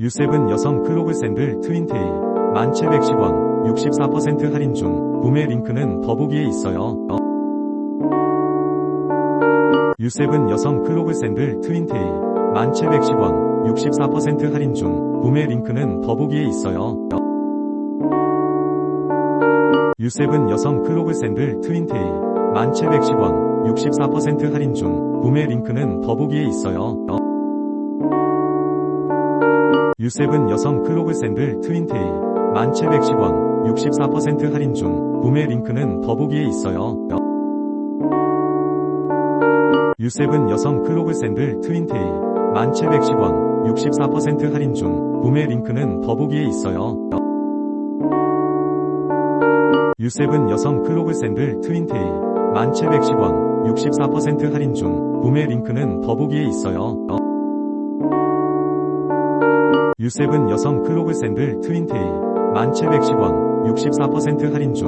유세븐 여성 클로그 샌들 트윈테일 1710원 64% 할인 중 구매 링크는 더보기에 있어요. 어. 유세븐 여성 클로그 샌들 트윈테일 1710원 64% 할인 중 구매 링크는 더보기에 있어요. 어. 유세븐 여성 클로그 샌들 트윈테일 1710원 64% 할인 중 구매 링크는 더보기에 있어요. 어. 유세븐 여성 클로그 샌들 트윈테일 1710원 64% 할인 중 구매 링크는 더보기에 있어요. 어. 유세븐 여성 클로그 샌들 트윈테일 1710원 64% 할인 중 구매 링크는 더보기에 있어요. 어. 유세븐 여성 클로그 샌들 트윈테일 1710원 64% 할인 중 구매 링크는 더보기에 있어요. 어. 유세븐 여성 클로그 샌들 트윈테일 1710원 64% 할인 중